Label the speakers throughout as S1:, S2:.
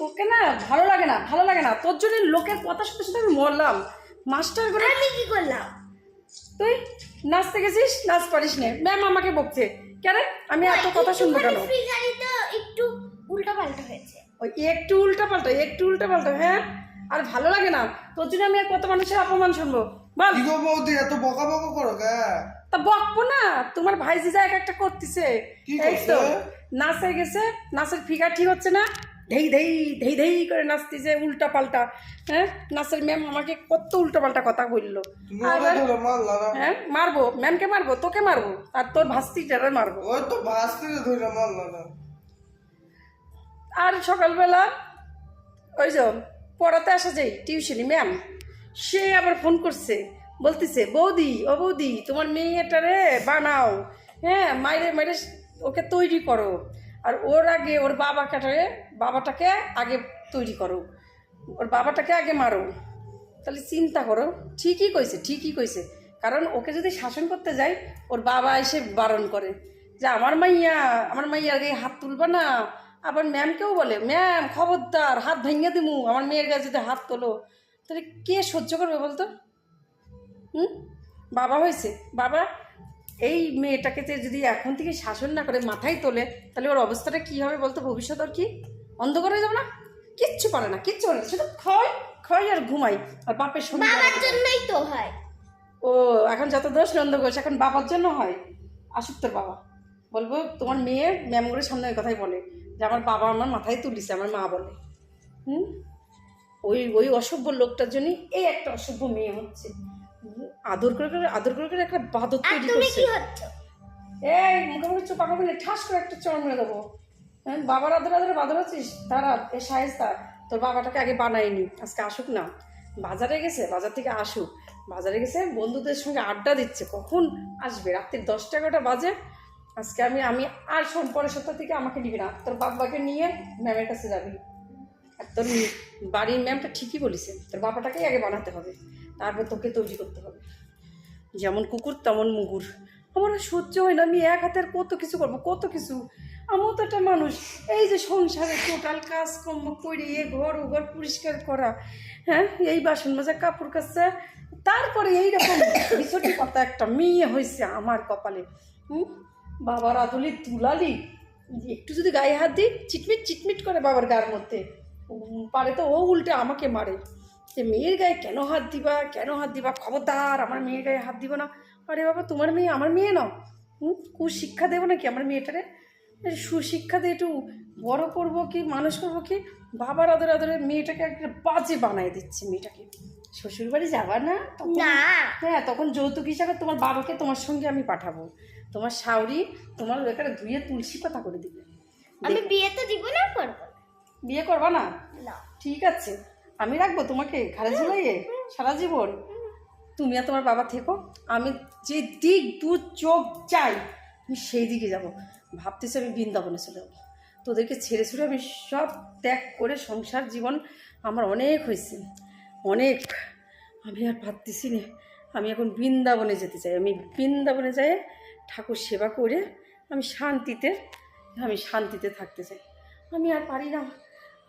S1: তোকে না ভালো লাগে না ভালো লাগে না। তোর জন্য লোকের কথা শুনতে শুনতে আমি মরলাম। মাস্টার করে
S2: আমি কি করলাম?
S1: তুই নাচতে গেছিস? নাচ পারিস নে। ম্যাম আমাকে বকছে। কেন আমি এত কথা শুনব কেন?
S2: একটু উল্টা পাল্টা হয়েছে।
S1: ওই একটু উল্টা পাল্টা একটু উল্টা পাল্টা হ্যাঁ? আর ভালো লাগে না। তোর জন্য আমি আর কত মানুষের অপমান শুনব? বল।
S3: কি গো বৌদি এত বকা বকা করো কে?
S1: তা বকবো না। তোমার ভাই জিজা এক একটা করতেছে।
S3: কি
S1: এই তো। নাচে গেছে নাচের ফিগার ঠিক হচ্ছে না। ধেই ধেই ধেই ধেই করে নাচতেছে উল্টা পাল্টা হ্যাঁ? নাচের ম্যাম আমাকে কত উল্টা পাল্টা কথা বলল। হ্যাঁ? মারবো? ম্যামকে মারবো? তোকে মারবো? আর তোর ভাস্তিটারে মারবো।
S3: ওই তো
S1: আর সকালবেলা ওই যে পড়াতে আসা যাই টিউশনি ম্যাম সে আবার ফোন করছে। বলতেছে বৌদি ও বৌদি তোমার মেয়েটারে বানাও। হ্যাঁ মাইরে মাইরে ওকে তৈরি করো। আর ওর আগে ওর বাবাটারে বাবাটাকে আগে তৈরি করো। ওর বাবাটাকে আগে মারো। তাহলে চিন্তা করো, ঠিকই কইছে ঠিকই কইছে। কারণ ওকে যদি শাসন করতে যাই, ওর বাবা এসে বারণ করে যে, আমার মাইয়া, আমার মাইয়ার গায়ে হাত তুলবা না। আবার ম্যামকেও বলে, ম্যাম, খবরদার, হাত ভেঙে দিমু, আমার মেয়ের গায়ে যদি হাত তোলো। তাহলে কে সহ্য করবে বলতো? হুম? বাবা হয়েছে। বাবা এই মেয়েটাকে যে যদি এখন থেকে শাসন না করে মাথায় তোলে তাহলে ওর অবস্থাটা কী হবে বলতো? ভবিষ্যৎ ওর কি? অন্ধকার হয়ে যাবে না? কিচ্ছু পারে না কিচ্ছু পারে না। শুধু খাওয়াই খাওয়াই আর ঘুমাই আর বাপের সঙ্গে
S2: বাবার জন্যই তো হয়।
S1: ও এখন যত দোষ নন্দ ঘোষ এখন বাবার জন্য হয়। আসুক তোর বাবা। বলব তোমার মেয়ে ম্যামগুলোর সামনে ওই কথাই বলে যে আমার বাবা আমার মাথায় তুলিছে আমার মা বলে। হুম? ওই ওই অসভ্য লোকটার জন্যই এই একটা অসভ্য মেয়ে হচ্ছে। আদর করে করে আদর করে করে একটা বাদর তৈরি করছে। এই মুখে মুখে চোপা না ঠাস করে একটা চড় মেরে দেবো। হ্যাঁ বাবার আদর আদরে বাদর আছিস? তারা এ সাহেস্তা তোর বাবাটাকে আগে বানায়নি আজকে আসুক না। বাজারে গেছে বাজার থেকে আসুক। বাজারে গেছে বন্ধুদের সঙ্গে আড্ডা দিচ্ছে। কখন আসবে? রাত্রির দশটা এগারোটা বাজে। আজকে আমি আমি আর শোন পরের সপ্তাহ থেকে আমাকে নিবি না। তোর বাবাকে নিয়ে ম্যামের কাছে যাবি। আর তোর বাড়ির ম্যামটা ঠিকই বলিছে। তোর বাবাটাকেই আগে বানাতে হবে। তারপর তোকে তৈরি করতে হবে। যেমন কুকুর, তেমন মুগুর। আমার আর সহ্য হয় না, আমি এক হাতে আর কত কিছু করব, কত কিছু? আমিও তো একটা মানুষ। এই যে সংসারে টোটাল কাজকর্ম করে এ ঘর ও ঘর পরিষ্কার করা হ্যাঁ? এই বাসন মাজা, কাপড় কাচা, তারপরে এইরকম বিছটি কথা একটা মেয়ে হয়েছে আমার কপালে। হুম? বাবার আদলি তুলালি একটু যদি গায়ে হাত দিই, চিটমিট চিটমিট করে বাবার গায়ের মধ্যে। পারে তো ও উল্টে আমাকে মারে। যে মেয়ের গায়ে কেন হাত দিবা? কেন হাত দিবা? খবরদার আমার মেয়ের গায়ে হাত দিব না। আরে বাবা তোমার মেয়ে আমার মেয়ে নাও হুম? কুশিক্ষা দেবো নাকি আমার মেয়েটারে? সুশিক্ষা দিয়ে একটু বড় করব কি মানুষ করব কি? বাবার আদরে আদরে মেয়েটাকে একটা বাজে বানায় দিচ্ছে মেয়েটাকে। শ্বশুর বাড়ি যাবা না? হ্যাঁ তখন যৌতুক হিসাবে তোমার বাবাকে তোমার সঙ্গে আমি পাঠাবো। তোমার শাওরি তোমার এখানে ধুয়ে তুলসী পাতা করে দিবে।
S2: আমি বিয়ে তো দিব না করব?
S1: বিয়ে করবা না?
S2: না।
S1: ঠিক আছে। আমি রাখব তোমাকে ঘাড়ে ঝুলাইয়ে সারা জীবন? তুমি আর তোমার বাবা থেকো আমি যে দিক দু চোখ চাই আমি সেই দিকে যাব। ভাবতেছি আমি বৃন্দাবনে চলে যাব। তোদেরকে ছেড়ে ছুড়ে আমি সব ত্যাগ করে সংসার জীবন আমার অনেক হয়েছে। অনেক। আমি আর ভাবতেছি না আমি এখন বৃন্দাবনে যেতে চাই। আমি বৃন্দাবনে যাই ঠাকুর সেবা করে আমি শান্তিতে আমি শান্তিতে থাকতে চাই। আমি আর পারি না।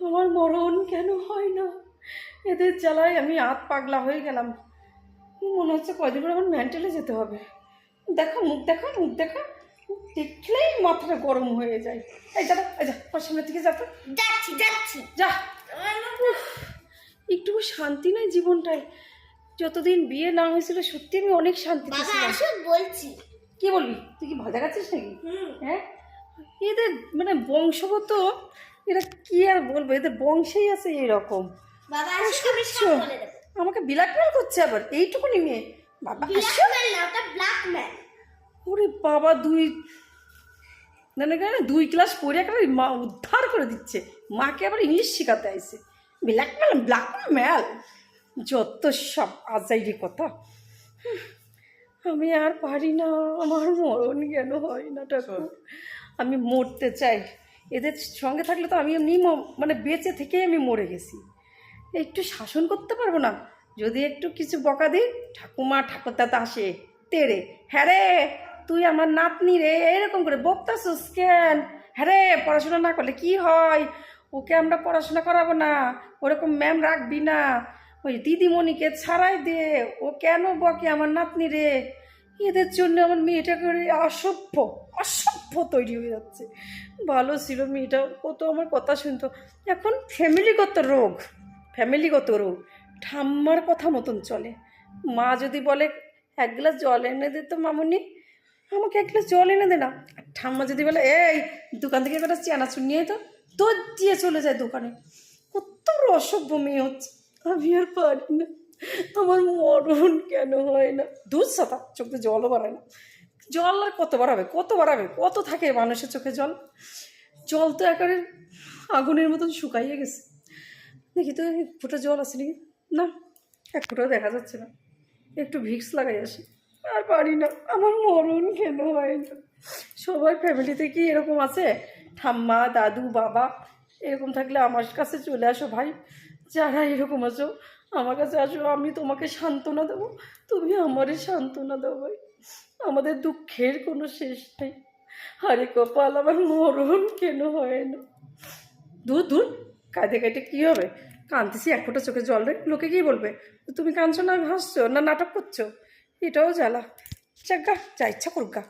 S1: আমার মরণ কেন হয় না? এদের জ্বালায় আমি আত পাগলা হয়ে গেলাম। মনে হচ্ছে কয়দিন পরে আমার মেন্টালে যেতে হবে। দেখো মুখ দেখা মুখ দেখা দেখলেই মাথাটা গরম হয়ে যায়। এই যা এই যা আমার সামনের দিকে যাতে
S2: যাচ্ছি যাচ্ছি।
S1: যা। একটু শান্তি নাই জীবনটায়। যতদিন বিয়ে না হয়েছিল সত্যি আমি অনেক শান্তি
S2: বলছি।
S1: কি বলবি? তুই কি ভয় দেখাচ্ছিস নাকি? হ্যাঁ? এদের মানে বংশগত এরা কি আর বলব? এদের বংশেই আছে এরকম।
S2: বাবা আসুক আমি সব বলে দেবো।
S1: আমাকে ব্ল্যাকমেল করছে আবার এইটুকুনি মেয়ে। বাবা আসো।
S2: ব্ল্যাকম্যান না ওটা ব্ল্যাকম্যান
S1: ওরে বাবা দুই মানে কেন দুই ক্লাস পড়ে একটা মা উদ্ধার করে দিচ্ছে। মাকে আবার ইংলিশ শেখাতে আইছে। ব্ল্যাকমেল ব্ল্যাকমেল যত সব আজাইরি কথা। আমি আর পারি না। আমার মরণ কেন হয় না ঠাকুর? আমি মরতে চাই। এদের সঙ্গে থাকলে তো আমি এমনি ম- মানে বেঁচে থেকেই আমি মরে গেছি। একটু শাসন করতে পারব না। যদি একটু কিছু বকা দিই, ঠাকুমা, ঠাকুরদাদা আসে তেরে হ্যাঁ রে, তুই আমার নাতনি রে, এরকম করে বকতাছিস কেন? হ্যাঁ রে, পড়াশোনা না করলে কি হয়? ওকে আমরা পড়াশোনা করাবো না, ওরকম ম্যাম রাখবি না। ওই দিদিমণিকে ছাড়াই দে, ও কেন বকে আমার নাতনি রে? এদের জন্য আমার মেয়েটা করে অসভ্য অসভ্য তৈরি হয়ে যাচ্ছে। ভালো ছিল মেয়েটা কত আমার কথা শুনতো। এখন ফ্যামিলিগত রোগ। ফ্যামিলিগত রোগ, ঠাম্মার কথা মতন চলে। মা যদি বলে, এক গ্লাস জল এনে দে তো মামুনি। আমাকে এক গ্লাস জল এনে দে না। ঠাম্মা যদি বলে, এই, দোকান থেকে একটা চানাচুর নিয়ে তো। তোর দিয়ে চলে যায় দোকানে। কত বড় অসভ্য মেয়ে হচ্ছে। আমি আর পারি না। আমার মরণ কেন হয় না? দুধ সাতা, চোখে জলও বাড়ায় না। জল আর কত বাড়াবে কত বাড়াবে, কত থাকে মানুষের চোখে জল? জল তো একেবারে আগুনের মতন শুকাইয়ে গেছে। দেখি তো এক ফোঁটা জল আছে নাকি না, এক ফোঁটাও দেখা যাচ্ছে না। একটু ভিক্স লাগাই আসি। আর পারি না, আমার মরণ কেন হয় না? সবার ফ্যামিলিতে কি এরকম আছে? ঠাম্মা, দাদু, বাবা, এরকম থাকলে আমার কাছে চলে আসো ভাই। যারা এরকম আছো, আমার কাছে আসো, আমি তোমাকে সান্ত্বনা দেবো। তুমি আমারই সান্ত্বনা দাও ভাই। আমাদের দুঃখের কোনো শেষ নেই। আরে কপাল, আমার মরণ কেন হয় না? দূর দূর। কাঁদে কাটে কী হবে? কাঁদতেছি, এক ফোঁটা চোখে জল রে লোকে কী বলবে? তুমি কাঁদছো না, হাসছো না নাটক করছ? এটাও জ্বালা। যাক গা, যা ইচ্ছা করুক গা।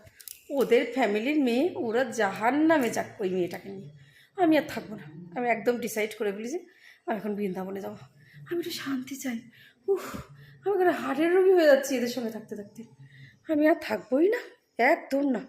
S1: ওদের ফ্যামিলির মেয়ে, ওরা জাহান নামে যাক ওই মেয়েটাকে নিয়ে। আমি আর থাকব না। আমি একদম ডিসাইড করে ফেলেছি আমি এখন বৃন্দাবনে যাব। আমি একটু শান্তি চাই। উফ, আমি করে হার্টের রোগী হয়ে যাচ্ছি এদের সঙ্গে থাকতে থাকতে। আমি আর থাকবোই না, একদম না।